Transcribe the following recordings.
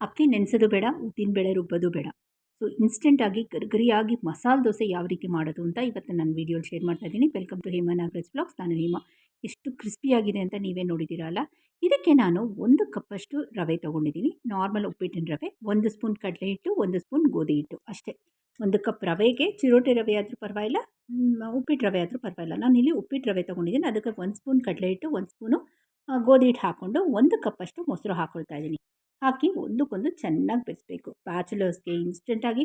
ಅಕ್ಕಿ ನೆನೆಸೋದು ಬೇಡ, ಉದ್ದಿನ ಬೇಳೆ ರುಬ್ಬೋದು ಬೇಡ. ಸೊ ಇನ್ಸ್ಟೆಂಟಾಗಿ ಗರಿಗರಿಯಾಗಿ ಮಸಾಲೆ ದೋಸೆ ಯಾವ ರೀತಿ ಮಾಡೋದು ಅಂತ ಇವತ್ತು ನಾನು ವೀಡಿಯೋಲಿ ಶೇರ್ ಮಾಡ್ತಾ ಇದ್ದೀನಿ. Welcome to Hema Nagaraj blogs ನಾನು ಹೇಮಾ. ಎಷ್ಟು ಕ್ರಿಸ್ಪಿಯಾಗಿದೆ ಅಂತ ನೀವೇ ನೋಡಿದ್ದೀರಲ್ಲ ಇದಕ್ಕೆ ನಾನು ಒಂದು ಕಪ್ಪಷ್ಟು ರವೆ ತೊಗೊಂಡಿದ್ದೀನಿ. ನಾರ್ಮಲ್ ಉಪ್ಪಿಟ್ಟಿನ ರವೆ, ಒಂದು ಸ್ಪೂನ್ ಕಡಲೆ ಹಿಟ್ಟು, ಒಂದು ಸ್ಪೂನ್ ಗೋಧಿ ಹಿಟ್ಟು ಅಷ್ಟೇ. ಒಂದು ಕಪ್ ರವೆಗೆ ಚಿರೋಟಿ ರವೆ ಆದರೂ ಪರವಾಗಿಲ್ಲ ಉಪ್ಪಿಟ್ಟು ರವೆ ಆದರೂ ಪರವಾಗಿಲ್ಲ. ನಾನು ಇಲ್ಲಿ ಉಪ್ಪಿಟ್ಟು ರವೆ ತೊಗೊಂಡಿದ್ದೀನಿ. ಅದಕ್ಕೆ ಒಂದು ಸ್ಪೂನ್ ಕಡಲೆ ಹಿಟ್ಟು, ಒಂದು ಸ್ಪೂನು ಗೋಧಿ ಹಿಟ್ಟು ಹಾಕ್ಕೊಂಡು ಒಂದು ಕಪ್ಪಷ್ಟು ಮೊಸರು ಹಾಕ್ಕೊಳ್ತಾ ಇದ್ದೀನಿ. ಹಾಕಿ ಒಂದಕ್ಕೊಂದು ಚೆನ್ನಾಗಿ ಬೆರೆಸ್ಬೇಕು ಬ್ಯಾಚುಲರ್ಸ್ಗೆ ಇನ್ಸ್ಟೆಂಟಾಗಿ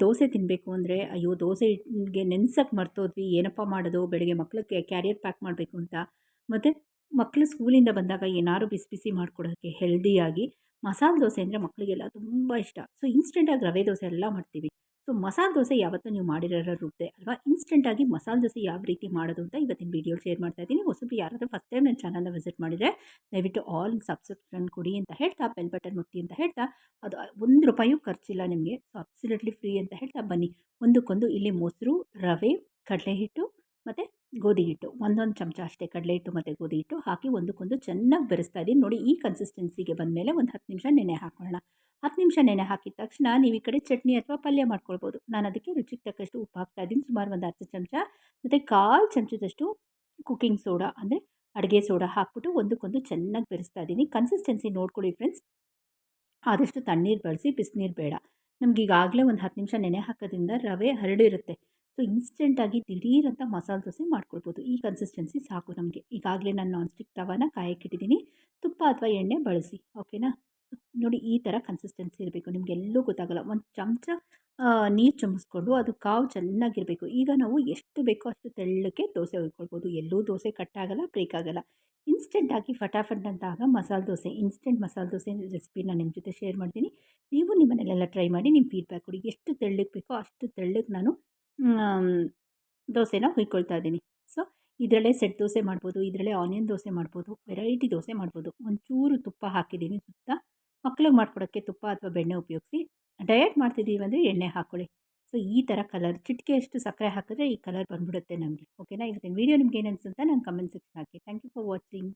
ದೋಸೆ ತಿನ್ನಬೇಕು ಅಂದರೆ, ಅಯ್ಯೋ, ದೋಸೆಗೆ ನೆನ್ಸಕ್ಕೆ ಮರ್ತೋದ್ವಿ, ಏನಪ್ಪ ಮಾಡೋದು, ಬೆಳಗ್ಗೆ ಮಕ್ಕಳಿಗೆ ಕ್ಯಾರಿಯರ್ ಪ್ಯಾಕ್ ಮಾಡಬೇಕು ಅಂತ. ಮತ್ತು ಮಕ್ಕಳು ಸ್ಕೂಲಿಂದ ಬಂದಾಗ ಏನಾದ್ರು ಬಿಸಿ ಬಿಸಿ ಮಾಡಿಕೊಡೋಕ್ಕೆ ಹೆಲ್ದಿಯಾಗಿ ಮಸಾಲೆ ದೋಸೆ ಅಂದರೆ ಮಕ್ಕಳಿಗೆಲ್ಲ ತುಂಬ ಇಷ್ಟ. ಸೊ, ಇನ್ಸ್ಟೆಂಟಾಗಿ ರವೆ ದೋಸೆ ಎಲ್ಲ ಮಾಡ್ತೀವಿ. ಸೊ ಮಸಾಲೆ ದೋಸೆ ಯಾವತ್ತೂ ನೀವು ಮಾಡಿರೋ ರುಬ್ದೆ ಅಲ್ವಾ? ಇನ್ಸ್ಟೆಂಟಾಗಿ ಮಸಾಲೆ ದೋಸೆ ಯಾವ ರೀತಿ ಮಾಡೋದು ಅಂತ ಇವತ್ತಿನ ವೀಡಿಯೋ ಶೇರ್ ಮಾಡ್ತಾ ಇದ್ದೀನಿ. ಹೊಸಬ್ರು ಯಾರಾದರೂ ಫಸ್ಟ್ ಟೈಮ್ ನನ್ನ ಚಾನಲ್ನ ವಿಸಿಟ್ ಮಾಡಿದರೆ ದಯವಿಟ್ಟು ಆಲ್ ಸಬ್ಸ್ಕ್ರಿಪ್ಷನ್ ಕೊಡಿ ಅಂತ ಹೇಳ್ತಾ ಬೆಲ್ ಬಟನ್ ಮುಟ್ಟಿ ಅಂತ ಹೇಳ್ತಾ, ಅದು ಒಂದು ರೂಪಾಯಿಯೂ ಖರ್ಚಿಲ್ಲ ನಿಮಗೆ. ಸೊ ಅಬ್ಸಲ್ಯೂಟ್ಲಿ ಫ್ರೀ ಅಂತ ಹೇಳ್ತಾ ಬನ್ನಿ. ಒಂದಕ್ಕೊಂದು ಇಲ್ಲಿ ಮೊಸರು, ರವೆ ಕಡಲೆ ಹಿಟ್ಟು ಮತ್ತು ಗೋಧಿ ಹಿಟ್ಟು, ಒಂದೊಂದು ಚಮಚ ಅಷ್ಟೇ, ಕಡಲೆ ಹಿಟ್ಟು ಮತ್ತು ಗೋಧಿ ಹಿಟ್ಟು ಹಾಕಿ ಒಂದಕ್ಕೊಂದು ಚೆನ್ನಾಗಿ ಬೆರೆಸ್ತಾ ಇದ್ದೀನಿ ನೋಡಿ, ಈ ಕನ್ಸಿಸ್ಟೆನ್ಸಿಗೆ ಬಂದಮೇಲೆ ಒಂದು ಹತ್ತು ನಿಮಿಷ ನೆನೆ ಹಾಕೋಣ ಹತ್ತು ನಿಮಿಷ ನೆನೆ ಹಾಕಿದ ತಕ್ಷಣ ನೀವು ಈ ಕಡೆ ಚಟ್ನಿ ಅಥವಾ ಪಲ್ಯ ಮಾಡ್ಕೊಳ್ಬೋದು. ನಾನು ಅದಕ್ಕೆ ರುಚಿಗೆ ತಕ್ಕಷ್ಟು ಉಪ್ಪು ಹಾಕ್ತಾ ಇದ್ದೀನಿ ಸುಮಾರು ಒಂದು ಅರ್ಧ ಚಮಚ ಮತ್ತು ಕಾಲು ಚಮಚದಷ್ಟು ಕುಕ್ಕಿಂಗ್ ಸೋಡಾ ಅಂದರೆ ಅಡುಗೆ ಸೋಡಾ ಹಾಕ್ಬಿಟ್ಟು ಒಂದಕ್ಕೊಂದು ಚೆನ್ನಾಗಿ ಬೆರೆಸ್ತಾ ಇದ್ದೀನಿ ಕನ್ಸಿಸ್ಟೆನ್ಸಿ ನೋಡ್ಕೊಳ್ಳಿ ಫ್ರೆಂಡ್ಸ್ ಆದಷ್ಟು ತಣ್ಣೀರು ಬಳಸಿ, ಬಿಸಿನೀರು ಬೇಡ. ನಮ್ಗೆ ಈಗಾಗಲೇ ಒಂದು ಹತ್ತು ನಿಮಿಷ ನೆನೆ ಹಾಕೋದ್ರಿಂದ ರವೆ ಹರಡಿರುತ್ತೆ. ಸೊ ಇನ್ಸ್ಟೆಂಟಾಗಿ ದಿಢೀರಂತ ಮಸಾಲೆ ದೋಸೆ ಮಾಡ್ಕೊಳ್ಬೋದು. ಈ ಕನ್ಸಿಸ್ಟೆನ್ಸಿ ಸಾಕು ನಮಗೆ. ಈಗಾಗಲೇ ನಾನು ನಾನ್ ಸ್ಟಿಕ್ ತವಾನ ಕಾಯಕ್ಕಿಟ್ಟಿದ್ದೀನಿ ತುಪ್ಪ ಅಥವಾ ಎಣ್ಣೆ ಬಳಸಿ ಓಕೆನಾ ನೋಡಿ ಈ ಥರ ಕನ್ಸಿಸ್ಟೆನ್ಸಿ ಇರಬೇಕು. ನಿಮಗೆಲ್ಲೂ ಗೊತ್ತಾಗಲ್ಲ. ಒಂದು ಚಮಚ ನೀರು ಚಮಸ್ಕೊಂಡು ಅದು ಕಾವು ಚೆನ್ನಾಗಿರಬೇಕು. ಈಗ ನಾವು ಎಷ್ಟು ಬೇಕೋ ಅಷ್ಟು ತೆಳ್ಳಕ್ಕೆ ದೋಸೆ ಹೊಯ್ಕೊಳ್ಬೋದು. ಎಲ್ಲೂ ದೋಸೆ ಕಟ್ಟಾಗಲ್ಲ ಬ್ರೇಕ್ ಆಗಲ್ಲ. ಇನ್ಸ್ಟೆಂಟಾಗಿ ಫಟಾಫಟ್ ಅಂತಾಗ ಮಸಾಲೆ ದೋಸೆ ಇನ್ಸ್ಟೆಂಟ್ ಮಸಾಲೆ ದೋಸೆ ರೆಸಿಪಿನ ನಿಮ್ಮ ಜೊತೆ ಶೇರ್ ಮಾಡ್ತೀನಿ. ನೀವು ನಿಮ್ಮನೆಲ್ಲ ಟ್ರೈ ಮಾಡಿ ನಿಮ್ಮ ಫೀಡ್ಬ್ಯಾಕ್ ಕೊಡಿ. ಎಷ್ಟು ತೆಳ್ಳಗೆ ಬೇಕೋ ಅಷ್ಟು ತೆಳ್ಳಗೆ ನಾನು ದೋಸೆನ ಹುಯ್ಕೊಳ್ತಾ ಇದ್ದೀನಿ. ಸೊ, ಇದರಲ್ಲೇ ಸೆಟ್ ದೋಸೆ ಮಾಡ್ಬೋದು, ಇದರಲ್ಲೇ ಆನಿಯನ್ ದೋಸೆ ಮಾಡ್ಬೋದು, ವೆರೈಟಿ ದೋಸೆ ಮಾಡ್ಬೋದು. ಒಂಚೂರು ತುಪ್ಪ ಹಾಕಿದ್ದೀನಿ ಸುತ್ತ. ಮಕ್ಳಿಗೆ ಮಾಡ್ಕೊಡೋಕ್ಕೆ ತುಪ್ಪ ಅಥವಾ ಬೆಣ್ಣೆ ಉಪಯೋಗಿಸಿ. ಡಯಟ್ ಮಾಡ್ತಿದ್ದೀವಿ ಅಂದರೆ ಎಣ್ಣೆ ಹಾಕ್ಕೊಳ್ಳಿ ಸೊ, ಈ ಥರ ಕಲರ್ ಚಿಟಿಕೆಯಷ್ಟು ಸಕ್ಕರೆ ಹಾಕಿದ್ರೆ ಈ ಕಲರ್ ಬಂದ್ಬಿಡುತ್ತೆ ನಮಗೆ. ಓಕೆನಾ? ಇವತ್ತಿನ ವೀಡಿಯೋ ನಿಮ್ಗೆ ಏನು ಅನಿಸುತ್ತೆ ನಾನು comment section hockey. Thank you for watching